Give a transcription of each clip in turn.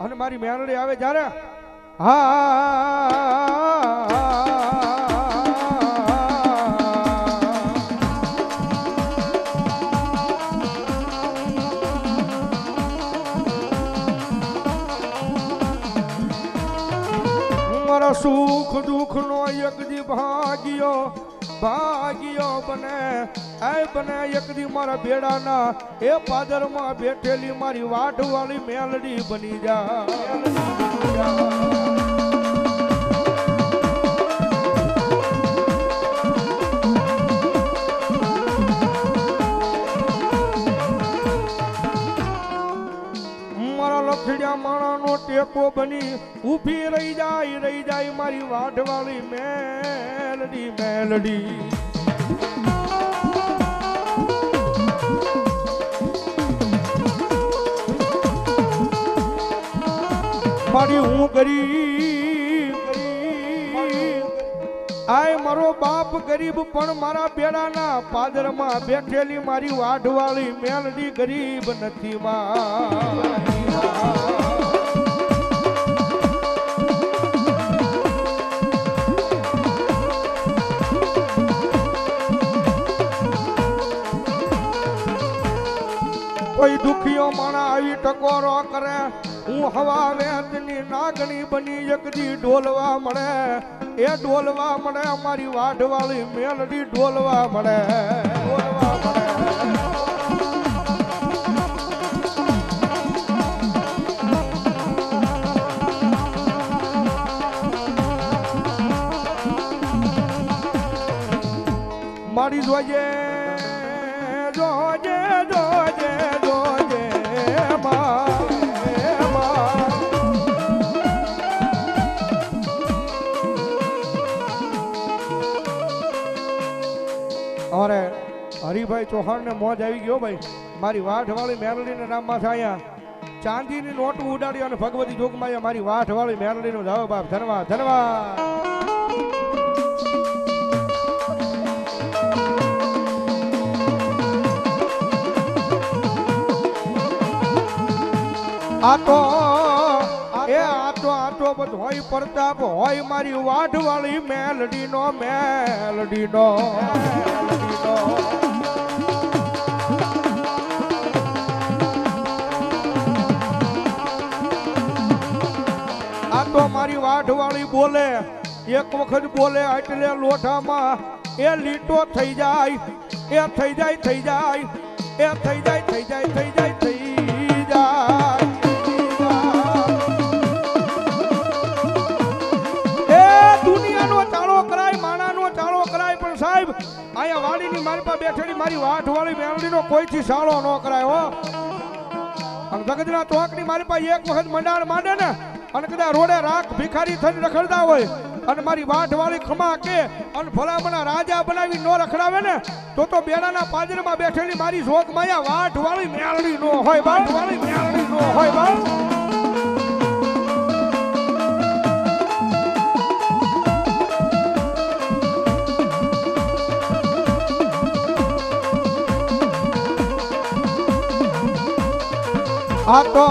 અને મારી મેરડી આવે જ્યારે? હા મારા સુખ દુઃખ નો એક જી ભાગ્યો ભાગ્યો બને. એ બને એક દી મારા ભેડાના એ પાદરમાં બેઠેલી મારી વાટ વાળી મેલડી બની જા. મારા લખડ્યા માણાનો ટેકો બની, ઊભી રહી જાય રહી જાય મારી વાઢવાળી મેલડી મેલડી. મારી હું ગરીબ આય મારો બાપ ગરીબ, પણ મારા બેડાના પાદરમાં બેઠેલી મારી વાઢવાળી મેલડી ગરીબ નથી કોઈ દુખીઓ માણા આવી ટકોરો કરે. હવા વેતની નાગણી બની એકદી ઢોલવા મળે. એ ઢોલવા મળે, અમારી વાઢવાળી મેલડી ઢોલવા મળે. ઢોલવા મળે મારી જોજે હરિભાઈ ચૌહાણને મોજ આવી ગયો ભાઈ. મારી વાઢવાળી મેરડીને નામમાં છાયા ચાંદીની નોટ ઉડાડી અને ભગવતી જોગમાં મારી વાઠવાળી મેરડીનો જાવ બાપ ધનવા ધનવા આ તો, એ આટો તો, આ તો બધું હોય પ્રતાપ હોય મારી વાઢવાળી મેલડીનો મેલડીનો મેલડીનો. આ તો મારી વાઢવાળી બોલે, એક વખત બોલે એટલે લોઢામાં, એ લીટો થઈ જાય, એ થઈ જાય થઈ જાય, એ થઈ જાય થઈ જાય થઈ જાય થઈ જાય. એ દુનિયાનો ચાળો કરાય, માણાનો ચાળો કરાય, પણ સાહેબ, અહીંયા વાડીની મારી પાસે બેઠેલી મારી વાઠ વાળી કોઈથી સાળો ન કરાય, હો. જગતના ચોકની મારી પાસે એક વખત મંડાણ માંડે ને અને કદા રોડે રાખ ભિખારી થઈને રખડતા હોય અને મારી વાઠ વાળી ખમા કે અને ભલામણા રાજા બનાવી નો રખડાવે ને, તો તો બેડાના પાદરમાં બેઠેલી મારી જોગ માયા વાઠ વાળી મેળડી નો હોય વાઠ વાળી મેળડી નો હોય બા. આ તો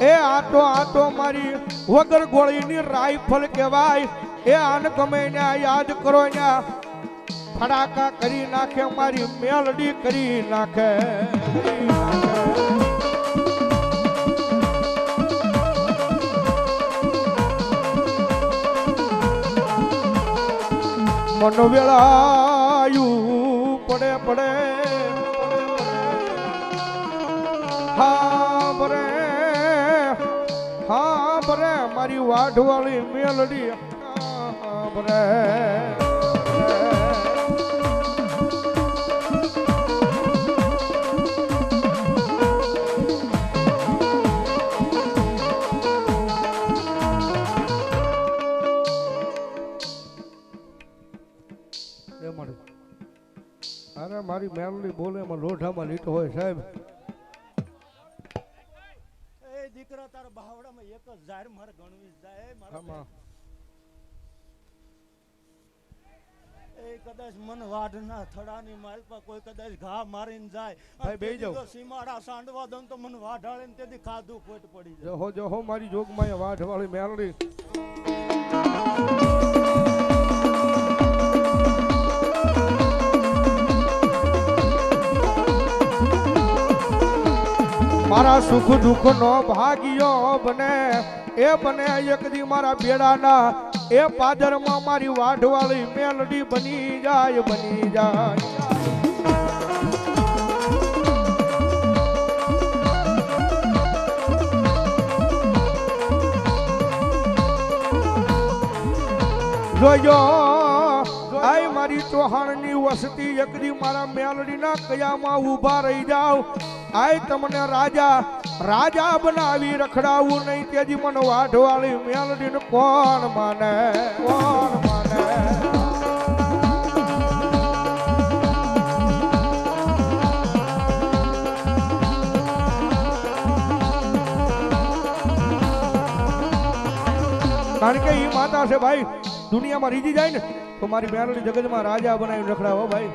એ આટો આટો મારી વગર ગોળીની રાઈફલ કહેવાય. એ આન ગમે યાદ કરો ને ફડાકા કરી નાખે, મારી મેલડી કરી નાખે. મન વેળાયું પડે પડે. હા. મારી વાઢવાળી મેલડી મારી અરે મારી મેલડી બોલે એમાં લોઢામાં લીટ હોય સાહેબ. દીકરા તારા બાવડામાં એક જ જાહેર મારે ગણવી જાય મારા એ કદાચ મન વાઢના થડાની માલપા કોઈ કદાચ ઘા મારીને જાય. ભાઈ, બેહી જાવ સીમાડા સાંડવા દઉં તો મન વાઢાળે ને તેથી ખાધું ખોટ પડી જાય. જહો હો મારી જોગમાં વાઢવાળી મેલડી. મારા સુખ દુઃખ નો ભાગ્યો બને. એ બને એક દી મારા બેડાના. એ પાદરમાં મારી વાઢવાળી મેલડી બની જાય બની જાય. જોજો આય મારી ચૌહાણની વસતી એકદી મારા મેલડીના કયામાં ઊભા રહી જાવ આય તમને રાજા રાજા બનાવી રખડાવું નહીં, તેજી મને વાઢવાળી મેલડીને કોણ માને? કોણ માને? કારણ કે ઈ માતા છે ભાઈ, દુનિયામાં રીજી જાય ને, તો મારી મેરડી જગતમાં રાજા બનાવી રખડાવો ભાઈ.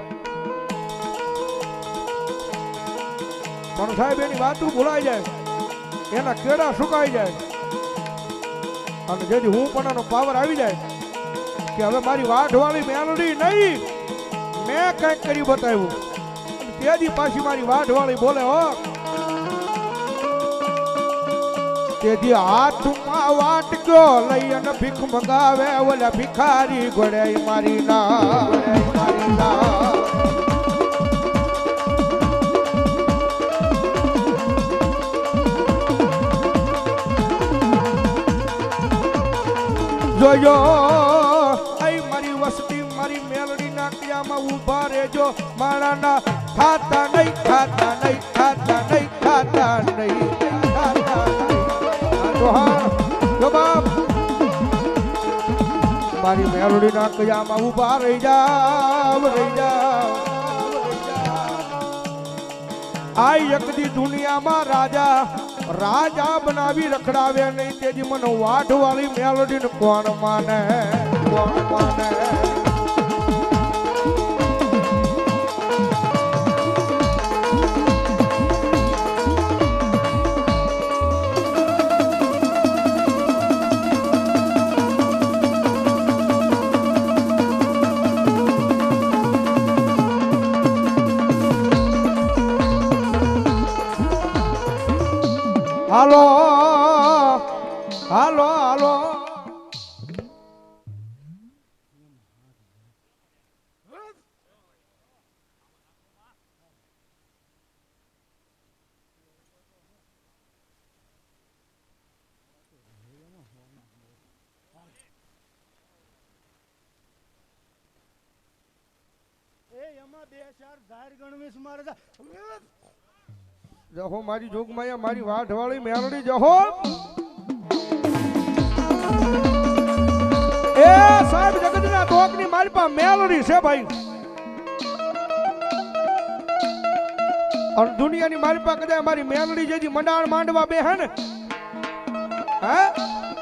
પણ સાહેબ, એની વાતું ભૂલાઈ જાય. એના કેડા સુકાઈ જાય. અને જેથી હું પણ એનો પાવર આવી જાય કે હવે મારી વાઢવાળી મેલડી નહીં. મેં કંઈક કરી બતાવ્યું. તેથી પાછી મારી વાઢવાળી બોલે, હો. તેથી હાથમાં વાટક્યો લઈ અને ભીખ મંગાવે, ઓલા ભિખારી ઘોડે મારી ના મારી ના. જોજો આઈ મારી વસ્તી, મારી મેલડી ના ક્યામાં ઊભા રહેજો. માણાના ખાતા નહીં ખાતા નહીં ખાતા નહીં ખાતા નહીં ખાતા નહીં. જો મારી મેલડી ના કયામાં ઊભા રહી જાવ રહી જાવ આ એકદી દુનિયામાં રાજા રાજા બનાવી રખડાવે નહીં. તેજી મને વાઢ વાળી મેલડી કોણ માને? કોણ માને? હાલો હાલો હાલો બે ચાર ધાર ગણવીસ મારે. જહો મારી જોગમાયા, મારી વાઢ વાળી મેરડી જહો. એ સાહેબ, જગતના તોકની મારી પાસે મેલડી છે ભાઈ. અને દુનિયાની મારી પાસે કદાચ મારી મેલડી જેથી મંડાણ માંડવા બે હે ને. હે?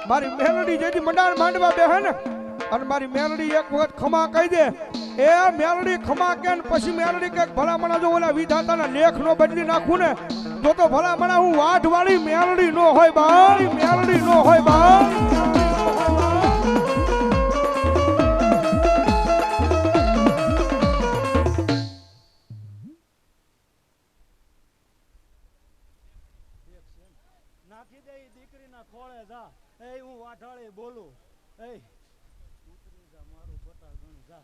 મારી મેલડી જેથી મંડાણ માંડવા બે હે ને. અને મારી મેલડી એક વખત ખમા કહી દે. એ મેલડી ખમા કે પછી મેલડી કે ભલામણા જો ઓલા વિધાતાના લેખ નો બદલી નાખું ને, તો તો ભલામણા હું વાઢ વાળી મેલડી નો હોય બાઈ મેલડી નો હોય બાઈ નાખી દે દીકરીના ખોળે જા. એ હું વાઢાળે બોલું. એ જા જા.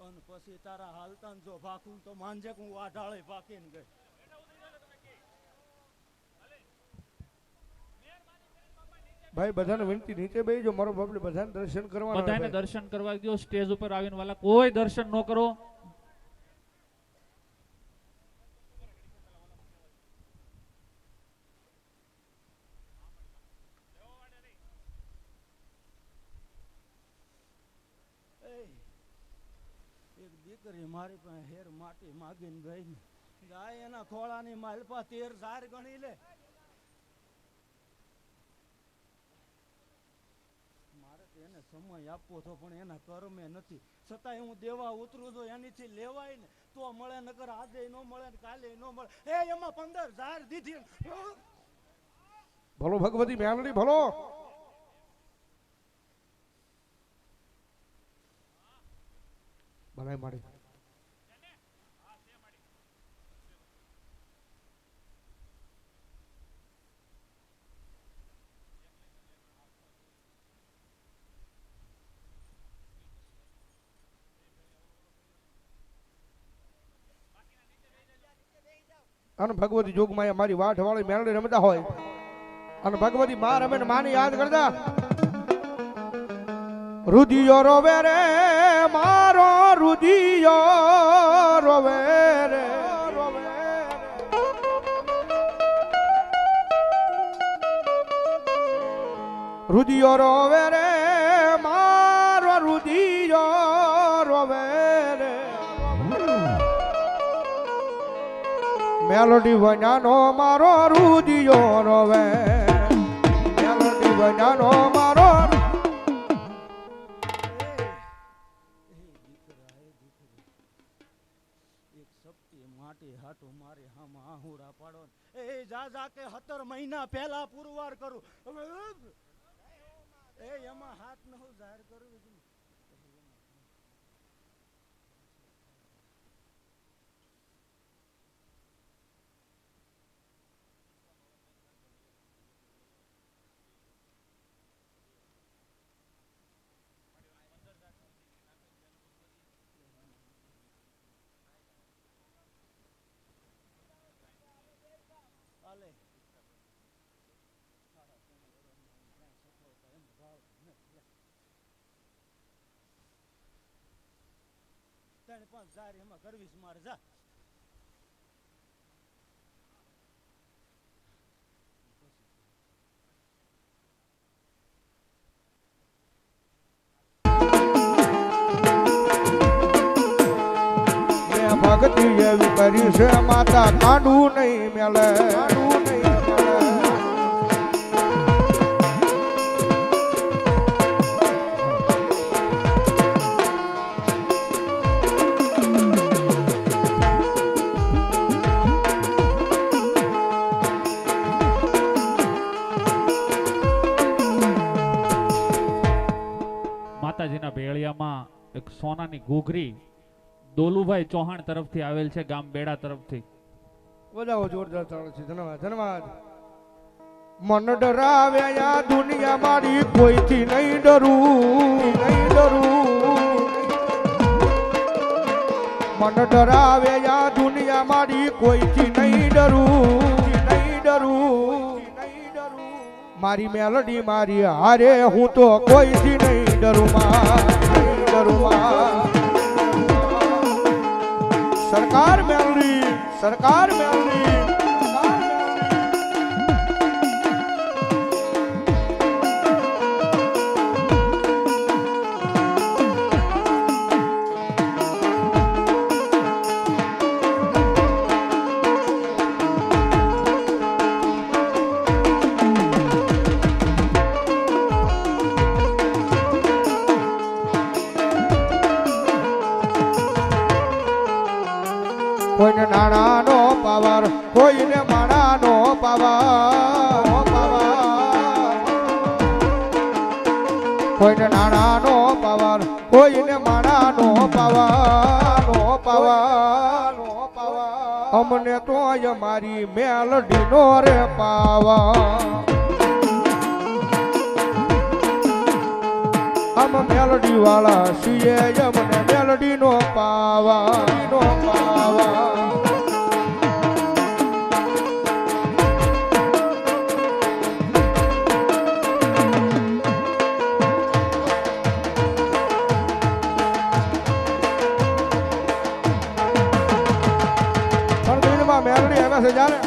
અને પછી તારા હાલતા જો ભાખું તો માનજે હું વાઢાળે ભાકીને ગઈ. ભાઈ બધાને વિનંતી નીચે બેસજો મારો બાપલે બધાને દર્શન કરવા બધાને દર્શન કરવા દો સ્ટેજ ઉપર આવીને વાલા કોઈ દર્શન ન કરો એ એક દીકરી મારી પાસે હેર માટી માગીને ગઈ. ગાય એના ખોળાની માલપા તેર ઝાર ગણી લે. એને સમય આપવો તો પણ એના કર્મે નથી. છતાંય હું દેવા ઉતરું છું, એનીથી લેવાય ને તો મળે, નકર આજે ન મળે ને કાલે ન મળે. એ એમાં પંદર હજાર દીધી. ભલો ભગવતી મેલડી ભલો બનાય માડી અને ભગવતી જોગમાં મારી વાઠ વાળી મેલડી રમતા હોય. અને ભગવતી માં રમે માને યાદ કરતા. રુદિયો રોવે રે મારો રુદિયો રોવે રે રુદિયો રોવે રે મારો રુદિયો રોવે રે મેલોડી વજાનો મારો રુદિયો રોવે. મેલોડી વજાનો હા મારે હામાં આહુડા પાડો એ જા જા કે સત્તર મહિના પહેલા પુરવાર કરું. એ એમાં હાથ ન જાહેર કરું છું. હાલે ત્રણ પાંચ હજાર એમાં કરવીશ મારે, જા. ભક્તિ એવી કરી છે, માતા કાંડું નહીં મેલે. કાંડું નહીં દોલુભાઈ ચૌહાણ તરફથી આવેલ છે, ગામ બેડા તરફથી. બધા જોરદાર છે, ધન્યવાદ ધન્યવાદ. મન ડરાવે દુનિયા મારી કોઈથી નહીં ડરું નહીં ડરું. મન ડરાવે આ દુનિયા મારી કોઈથી નહીં ડરું નહીં ડરું. મારી મેલડી મારી હારે, હું તો કોઈથી નહીં ડરું, માં, નહીં ડરું, માં. સરકાર મેળવી સરકાર મેળવી. કોઈને નાણાનો પાવર, કોઈને માણાનો પાવર. કોઈને નાણાનો પાવર, કોઈને માણાનો પાવાનો પાવા અમને તો મારી મેલડીનો રે પાવર. આમ મેલડી વાળા છીએ અમને મેલડી નો પાવા. નો પાવા મેલડી આવે છે જ્યારે